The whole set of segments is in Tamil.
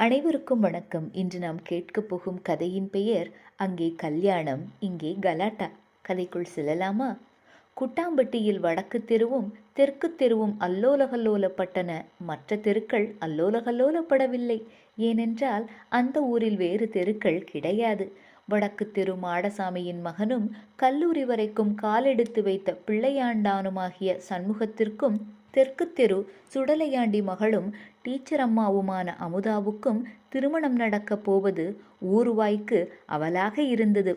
அனைவருக்கும் வணக்கம். இன்று நாம் கேட்கப் போகும் கதையின் பெயர் அங்கே கல்யாணம் இங்கே கலாட்டா. கதைக்குள் செல்லலாமா? குட்டாம்பட்டியில் வடக்கு தெருவும் தெற்கு தெருவும் அல்லோலகல்லோலப்பட்டன. மற்ற தெருக்கள் அல்லோலகல்லோலப்படவில்லை. ஏனென்றால் அந்த ஊரில் வேறு தெருக்கள் கிடையாது. வடக்கு தெரு மாடசாமியின் மகனும் கல்லூரி வரைக்கும் காலெடுத்து வைத்த பிள்ளையாண்டானுமாகிய சண்முகத்திற்கும் தெற்கு தெரு சுடலையாண்டி மகளும் டீச்சர் அம்மாவுமான அமுதாவுக்கும் திருமணம் நடக்கப் போவது ஊருவாய்க்கு அவலாக இருந்தது.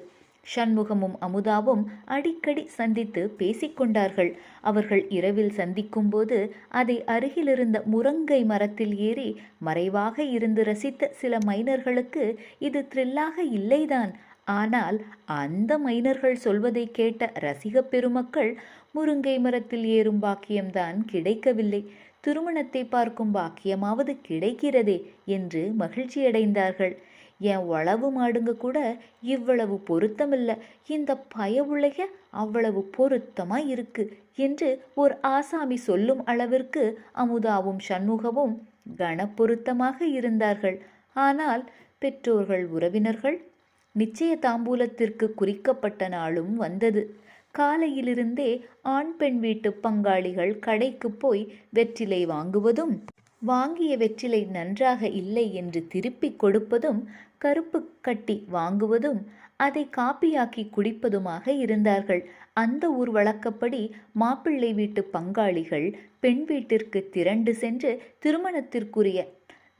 சண்முகமும் அமுதாவும் அடிக்கடி சந்தித்து பேசிக்கொண்டார்கள் அவர்கள் இரவில் சந்திக்கும்போது அதை அருகிலிருந்த முருங்கை மரத்தில் ஏறி மறைவாக இருந்து ரசித்த சில மைனர்களுக்கு இது த்ரில்லாக இல்லைதான். ஆனால் அந்த மைனர்கள் சொல்வதை கேட்ட ரசிகப் பெருமக்கள் முருங்கை மரத்தில் ஏறும் பாக்கியம்தான் கிடைக்கவில்லை. திருமணத்தை பார்க்கும் பாக்கியமாவது கிடைக்கிறதே என்று மகிழ்ச்சியடைந்தார்கள். என் உளவு மாடுங்க கூட இவ்வளவு பொருத்தமில்ல. இந்த பயவுளைய அவ்வளவு பொருத்தமாக இருக்கு என்று ஒரு ஆசாமி சொல்லும் அளவிற்கு அமுதாவும் சண்முகமும் கனப்பொருத்தமாக இருந்தார்கள். ஆனால் பெற்றோர்கள் உறவினர்கள் நிச்சய தாம்பூலத்திற்கு குறிக்கப்பட்ட நாளும் வந்தது. காலையிலிருந்தே ஆண் பெண் வீட்டு பங்காளிகள் கடைக்கு போய் வெற்றிலை வாங்குவதும் வாங்கிய வெற்றிலை நன்றாக இல்லை என்று திருப்பிக் கொடுப்பதும் கருப்பு கட்டி வாங்குவதும் அதை காப்பியாக்கி குடிப்பதுமாக இருந்தார்கள். அந்த ஊர் வழக்கப்படி மாப்பிள்ளை வீட்டு பங்காளிகள் பெண் வீட்டிற்கு திரண்டு சென்று திருமணத்திற்குரிய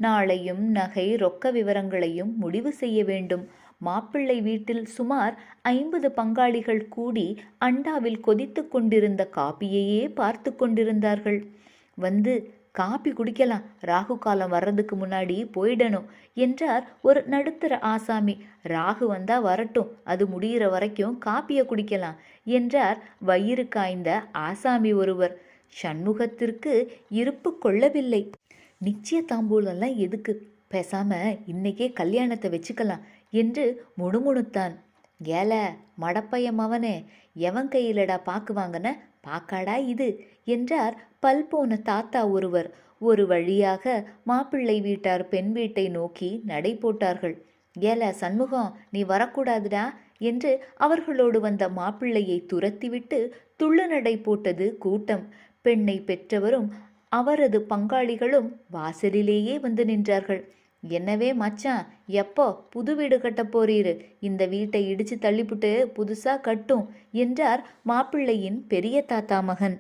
நாளையும் நகை ரொக்க விவரங்களையும் முடிவு செய்ய வேண்டும். மாப்பிள்ளை வீட்டில் சுமார் ஐம்பது பங்காளிகள் கூடி அண்டாவில் கொதித்து கொண்டிருந்த காப்பியையே பார்த்து கொண்டிருந்தார்கள். வந்து காப்பி குடிக்கலாம். ராகு காலம் வர்றதுக்கு முன்னாடி போயிடணும் என்றார் ஒரு நடுத்தர ஆசாமி. ராகு வந்தா வரட்டும். அது முடிகிற வரைக்கும் காப்பியை குடிக்கலாம் என்றார் வயிறு காய்ந்த ஆசாமி ஒருவர். சண்முகத்திற்கு இருப்பு கொள்ளவில்லை. நிச்சய தாம்பூலம்லாம் எதுக்கு? பேசாம இன்னைக்கே கல்யாணத்தை வச்சுக்கலாம். என்று முணுமுணுத்தான். ஏல மடப்பைய மவனே எவன் கையிலடா பாக்கு வாங்கின? பாக்காடா இது? என்றார் பல் போன தாத்தா ஒருவர். ஒரு வழியாக மாப்பிள்ளை வீட்டார் பெண் வீட்டை நோக்கி நடை போட்டார்கள். ஏல சண்முகம் நீ வரக்கூடாதுடா என்று அவர்களோடு வந்த மாப்பிள்ளையை துரத்திவிட்டு துள்ளு நடை போட்டது கூட்டம். பெண்ணை பெற்றவரும் அவரது பங்காளிகளும் வாசலிலேயே வந்து நின்றார்கள். என்னவே மச்சான் எப்போ புது வீடு கட்ட போறீரு? இந்த வீட்டை இடிச்சு தள்ளிப்புட்டு புதுசா கட்டும் என்றார் மாப்பிள்ளையின் பெரிய தாத்தா மகன்.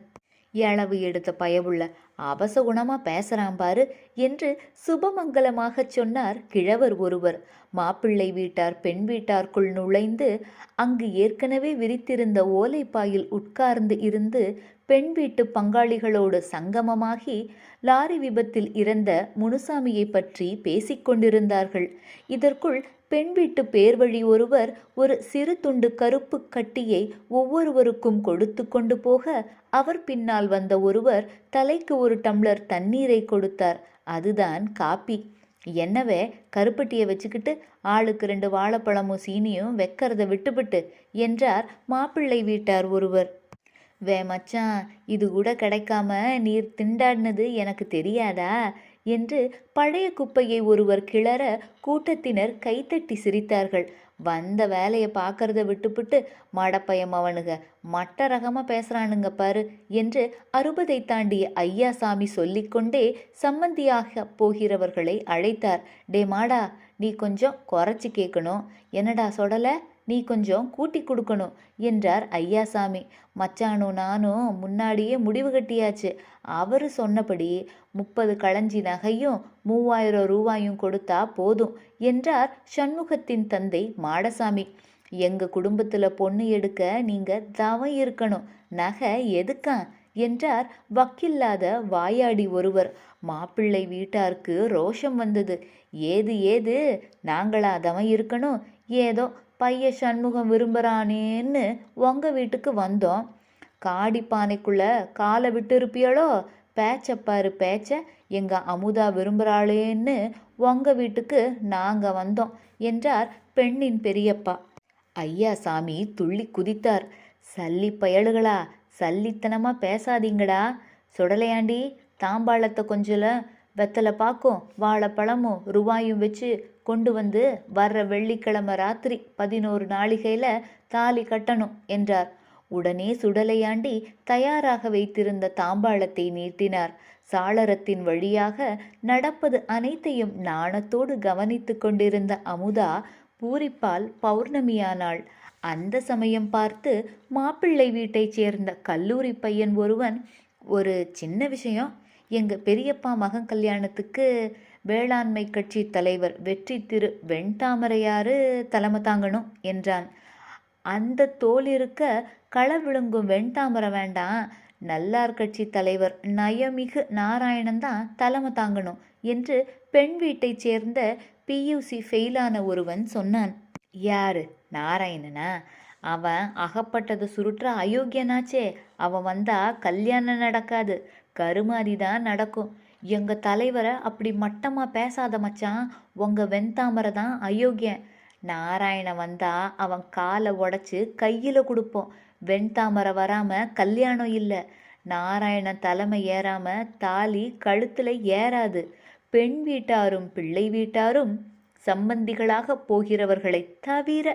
எளவு எடுத்த பயவுள்ள அபசகுணமா பேசுறான் பாரு என்று சுபமங்கலமாகச் சொன்னார் கிழவர் ஒருவர். மாப்பிள்ளை வீட்டார் பெண் வீட்டார்க்குள் நுழைந்து அங்கு ஏற்கனவே விரித்திருந்த ஓலைப்பாயில் உட்கார்ந்து இருந்து பெண் வீட்டு பங்காளிகளோடு சங்கமமாகி லாரி விபத்தில் இறந்த முனுசாமியை பற்றி பேசிக்கொண்டிருந்தார்கள் இதற்குள் பெண் வீட்டு பேர்வழி ஒருவர் ஒரு சிறு துண்டு கருப்பு கட்டியை ஒவ்வொருவருக்கும் கொடுத்து கொண்டு போக அவர் பின்னால் வந்த ஒருவர் தலைக்கு ஒரு டம்ளர் தண்ணீரை கொடுத்தார். அதுதான் காப்பி என்னவே கருப்பட்டியை வச்சுக்கிட்டு ஆளுக்கு ரெண்டு வாழைப்பழமும் சீனியும் வைக்கிறத விட்டுவிட்டு என்றார் மாப்பிள்ளை வீட்டார் ஒருவர். வே மச்சான் இது கூட கிடைக்காம நீர் திண்டாடினது எனக்கு தெரியாதா? என்று பழைய குப்பையை ஒருவர் கிளற கூட்டத்தினர் கைத்தட்டி சிரித்தார்கள். வந்த வேலையை பார்க்கறத விட்டுப்புட்டு மடப்பயம் அவனுங்க மட்ட ரகமாக பேசுகிறானுங்க பாரு என்று அறுபதை தாண்டிய ஐயாசாமி சொல்லிக்கொண்டே சம்மந்தியாக போகிறவர்களை அழைத்தார். டே மாடா நீ கொஞ்சம் குறைச்சி கேட்கணும் என்னடா சொடலை? நீ கொஞ்சம் கூட்டி கொடுக்கணும் என்றார் ஐயாசாமி. மச்சானும் நானும் முன்னாடியே முடிவு கட்டியாச்சு. அவர் சொன்னபடி முப்பது களஞ்சி நகையும் மூவாயிரம் ரூபாயும் கொடுத்தா போதும் என்றார் சண்முகத்தின் தந்தை மாடசாமி. எங்க குடும்பத்துல பொண்ணு எடுக்க நீங்க தவம் இருக்கணும் நகை எதுக்கா? என்றார் வக்கில்லாத வாயாடி ஒருவர். மாப்பிள்ளை வீட்டாருக்கு ரோஷம் வந்தது. ஏது ஏது? நாங்களா தவம் இருக்கணும்? ஏதோ பைய சண்முகம் விரும்புகிறானேன்னு உங்கள் வீட்டுக்கு வந்தோம். காடிப்பானைக்குள்ளே காலை விட்டு இருப்பியளோ பேச்சப்பாரு பேச்ச. எங்கள் அமுதா விரும்புகிறாளேன்னு உங்கள் வீட்டுக்கு நாங்கள் வந்தோம் என்றார் பெண்ணின் பெரியப்பா. ஐயா சாமி துள்ளி குதித்தார். சல்லி பயலுகளா சல்லித்தனமாக பேசாதீங்கடா. சுடலையாண்டி தாம்பாளத்தை கொஞ்சல வெத்தலை பாக்கும் வாழைப்பழமும் ரூபாயும் வச்சு கொண்டு வந்து வர்ற வெள்ளிக்கிழமை ராத்திரி பதினோரு நாளிகையில் தாலி கட்டணும் என்றார். உடனே சுடலையாண்டி தயாராக வைத்திருந்த தாம்பாளத்தை நீட்டினார். சாளரத்தின் வழியாக நடப்பது அனைத்தையும் நாணத்தோடு கவனித்து கொண்டிருந்த அமுதா பூரிப்பால் பௌர்ணமியானாள். அந்த சமயம் பார்த்து மாப்பிள்ளை வீட்டைச் சேர்ந்த கல்லூரி பையன் ஒருவன் ஒரு சின்ன விஷயம் எங்கள் பெரியப்பா மகன் கல்யாணத்துக்கு வேளாண்மை கட்சி தலைவர் வெற்றி திரு வெண்தாமரையாறு தலைமை தாங்கணும் என்றான். அந்த தோல் இருக்க களை விழுங்கும் வெண்தாமரை வேண்டாம். நல்லார் கட்சி தலைவர் நயமிகு நாராயணன் தான் தலைமை தாங்கணும் என்று பெண் வீட்டைச் சேர்ந்த பியூசி ஃபெயிலான ஒருவன் சொன்னான். யாரு? நாராயணனா? அவன் அகப்பட்டது சுருட்டுற அயோக்கியனாச்சே. அவன் வந்தா கல்யாணம் நடக்காது. கருமாதி தான் நடக்கும். எங்க தலைவரை அப்படி மட்டமா பேசாத மச்சான் உங்க வெண்தாமரை தான் அயோக்கியன். நாராயணன் வந்தா அவன் காலை உடச்சி கையில கொடுப்போம். வெண்தாமரை வராம கல்யாணம் இல்லை. நாராயணன் தலைமை ஏறாம தாலி கழுத்துல ஏறாது. பெண் வீட்டாரும் பிள்ளை வீட்டாரும் சம்பந்திகளாக போகிறவர்களை தவிர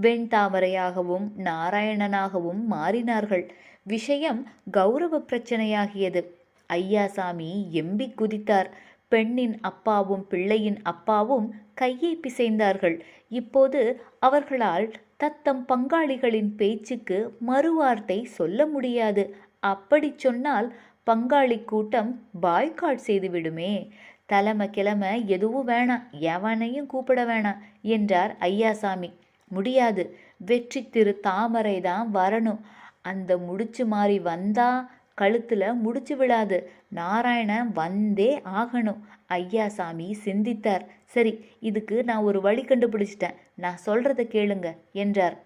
வெண்தாமரையாகவும் நாராயணனாகவும் மாறினார்கள். விஷயம் கௌரவ பிரச்சனையாகியது. ஐயாசாமி எம்பி குதித்தார். பெண்ணின் அப்பாவும் பிள்ளையின் அப்பாவும் கையை பிசைந்தார்கள். இப்போது அவர்களால் தத்தம் பங்காளிகளின் பேச்சுக்கு மறுவார்த்தை சொல்ல முடியாது. அப்படி சொன்னால் பங்காளி கூட்டம் பாய்காட் செய்துவிடுமே. தலைமை கிழமை எதுவும் வேணாம். எவனையும் கூப்பிட வேணாம் என்றார் ஐயாசாமி. முடியாது. வெற்றி திரு தாமரை தான் வரணும். அந்த முடிச்சு மாறி வந்தா கழுத்தில் முடிச்சு விழாது. நாராயணன் வந்தே ஆகணும். ஐயா சாமி சிந்தித்தார். சரி இதுக்கு நான் ஒரு வழி கண்டுபிடிச்சிட்டேன். நான் சொல்கிறத கேளுங்க என்றார்.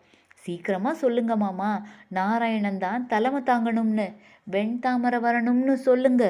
சீக்கிரமாக சொல்லுங்க மாமா. நாராயணன் தான் தலைமை தாங்கணும்னு. வெண்தாமரை வரணும்னு சொல்லுங்க.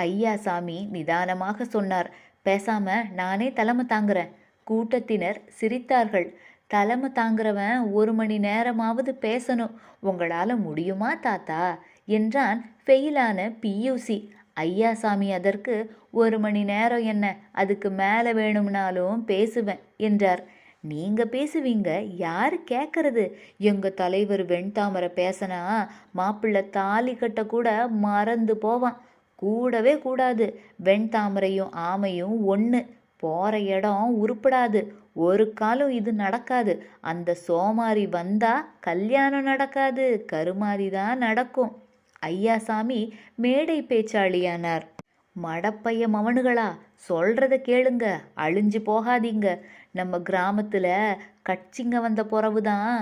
ஐயாசாமி நிதானமாக சொன்னார். பேசாம நானே தலைமை தாங்குறேன். கூட்டத்தினர் சிரித்தார்கள். தலைமை தாங்குறவன் ஒரு மணி நேரமாவது பேசணும். உங்களால் முடியுமா தாத்தா? என்றான் ஃபெயிலான பியூசி ஐயாசாமி அதற்கு ஒரு மணி நேரம் என்ன? அதுக்கு மேலே வேணும்னாலும் பேசுவேன் என்றார். நீங்க பேசுவீங்க யாரு கேட்கறது எங்க தலைவர் வெண்தாமரை பேசினா மாப்பிள்ளை தாலி கட்ட கூட மறந்து போவான். கூடவே கூடாது. வெண்தாமரையும் ஆமையும் ஒன்று போகிற இடம் உருப்படாது. ஒரு காலம் இது நடக்காது. அந்த சோமாரி வந்தா கல்யாணம் நடக்காது. கருமாதி தான் நடக்கும். ஐயாசாமி மேடை பேச்சாளியானார். மடப்பைய மவனுகளா சொல்றத கேளுங்க. அழிஞ்சு போகாதீங்க. நம்ம கிராமத்துல கட்சிங்க வந்த பிறவு தான்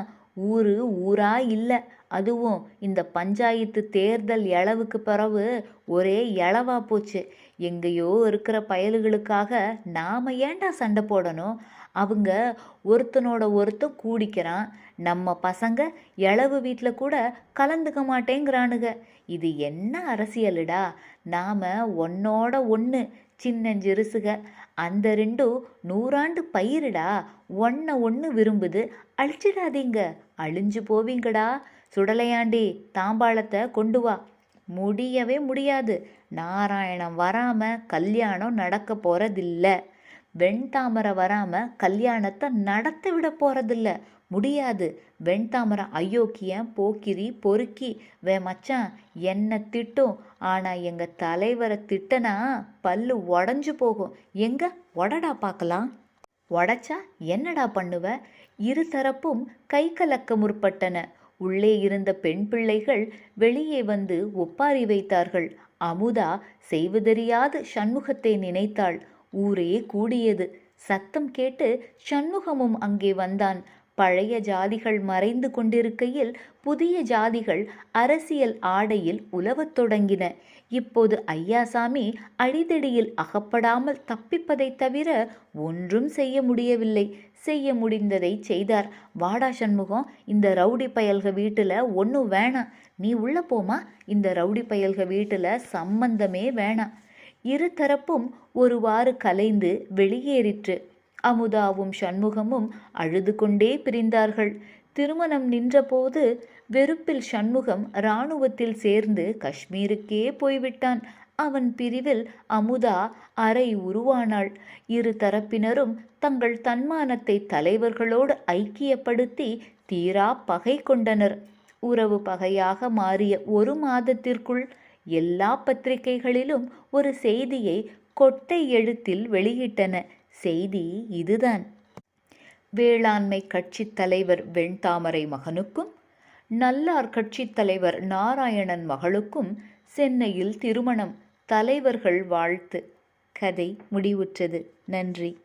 ஊரு ஊரா இல்லை. அதுவும் இந்த பஞ்சாயத்து தேர்தல் இளவுக்கு பிறகு ஒரே இளவா போச்சு. எங்கேயோ இருக்கிற பயலுகளுக்காக நாம ஏன்டா சண்டை போடணும்? அவங்க ஒருத்தனோட ஒருத்தன் கூடிக்கிறான். நம்ம பசங்க இளவு வீட்டில் கூட கலந்துக்க மாட்டேங்கிறானுங்க. இது என்ன அரசியலுடா? நாம் ஒன்னோட ஒன்று சின்னஞ்சிறுசுக. அந்த ரெண்டும் நூறாண்டு பயிருடா. ஒன்றை ஒன்று விரும்புது. அழிச்சிடாதீங்க. அழிஞ்சு போவீங்கடா. சுடலையாண்டி தாம்பாளத்தை கொண்டு வா. முடியவே முடியாது. நாராயணம் வராமல் கல்யாணம் நடக்க போகிறதில்லை வெண்தாமரை வராமல் கல்யாணத்தை நடத்த விட போகிறதில்ல முடியாது. வெண்தாமரை அயோக்கியன் போக்கிரி பொறுக்கி. வே மச்சான் என்ன திட்டும். ஆனால் எங்கள் தலைவரை திட்டனா பல்லு உடஞ்சு போகும். எங்க? உடடா பார்க்கலாம். உடச்சா என்னடா பண்ணுவ? இரு தரப்பும் கை கலக்க முற்பட்டன. உள்ளே இருந்த பெண் பிள்ளைகள் வெளியே வந்து ஒப்பாரி வைத்தார்கள். அமுதா செய்வதறியாது சண்முகத்தை நினைத்தாள். ஊரே கூடியது. சத்தம் கேட்டு சண்முகமும் அங்கே வந்தான். பழைய ஜாதிகள் மறைந்து கொண்டிருக்கையில் புதிய ஜாதிகள் அரசியல் ஆடையில் உலவத் தொடங்கின. இப்போது ஐயாசாமி அடிதடியில் அகப்படாமல் தப்பிப்பதைத் தவிர ஒன்றும் செய்ய முடியவில்லை. செய்ய முடிந்ததை செய்தார். வாடா சண்முகம் இந்த ரவுடி பயல்க வீட்டில் ஒன்றும் வேணாம். நீ உள்ள போமா இந்த ரவுடி பயல்க வீட்டில் சம்பந்தமே வேணாம். இரு தரப்பும் ஒருவாறு கலைந்து வெளியேறிற்று. அமுதாவும் சண்முகமும் அழுது கொண்டே பிரிந்தார்கள். திருமணம் நின்றபோது வெறுப்பில் சண்முகம் இராணுவத்தில் சேர்ந்து காஷ்மீருக்கே போய்விட்டான். அவன் பிரிவில் அமுதா அறை உருவானாள். இரு தரப்பினரும் தங்கள் தன்மானத்தை தலைவர்களோடு ஐக்கியப்படுத்தி தீரா பகை கொண்டனர். உறவு பகையாக மாறிய ஒரு மாதத்திற்குள் எல்லா பத்திரிகைகளிலும் ஒரு செய்தியை கொட்டை எழுத்தில் வெளியிட்டன. செய்தி இதுதான். வேளாண்மை கட்சித் தலைவர் வெண்தாமரை மகனுக்கும் நல்லார் கட்சித் தலைவர் நாராயணன் மகளுக்கும் சென்னையில் திருமணம். தலைவர்கள் வாழ்த்து. கதை முடிவுற்றது. நன்றி.